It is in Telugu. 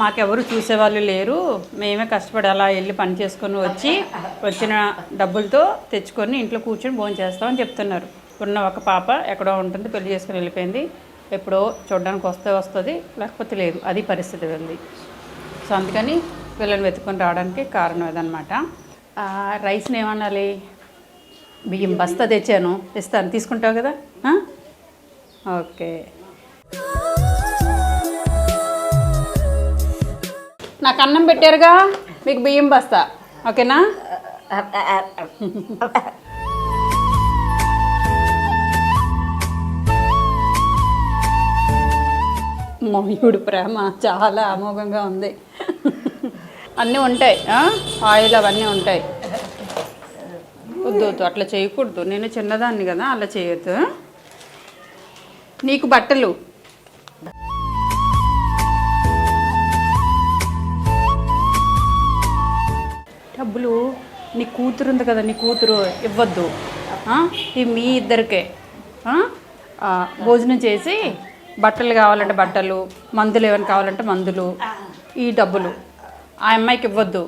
మాకెవరు చూసేవాళ్ళు లేరు. మేమే కష్టపడి అలా వెళ్ళి పని చేసుకొని వచ్చి వచ్చిన డబ్బులతో తెచ్చుకొని ఇంట్లో కూర్చొని భోజనం చేస్తామని చెప్తున్నారు. ఉన్న ఒక పాప ఎక్కడో ఉంటుంది పెళ్ళి చేసుకుని వెళ్ళిపోయింది. ఎప్పుడో చూడడానికి వస్తే వస్తుంది లేకపోతే లేదు. అది పరిస్థితి వెళ్ళి సో అందుకని పిల్లల్ని వెతుకొని రావడానికి కారణం ఇదనమాట రైస్ని ఏమనాలి? బియ్యం బస్తా తెచ్చాను. ఇస్తాను. తీసుకుంటావు కదా? ఓకే. నాకు అన్నం పెట్టారుగా మీకు బియ్యం బస్తా. ఓకేనా? మయూడు ప్రేమ చాలా అమోఘంగా ఉంది. అన్నీ ఉంటాయి ఆయిల్ అవన్నీ ఉంటాయి. వద్దు వద్దు అట్లా చేయకూడదు. నేను చిన్నదాన్ని కదా అలా చేయొద్దు. నీకు బట్టలు? నీ కూతురు ఉంది కదా నీ కూతురు ఇవ్వద్దు? ఇవి మీ ఇద్దరికే. భోజనం చేసి బట్టలు కావాలంటే బట్టలు మందులు ఏమైనా కావాలంటే మందులు ఈ డబ్బులు. ఆ అమ్మాయికి ఇవ్వద్దు.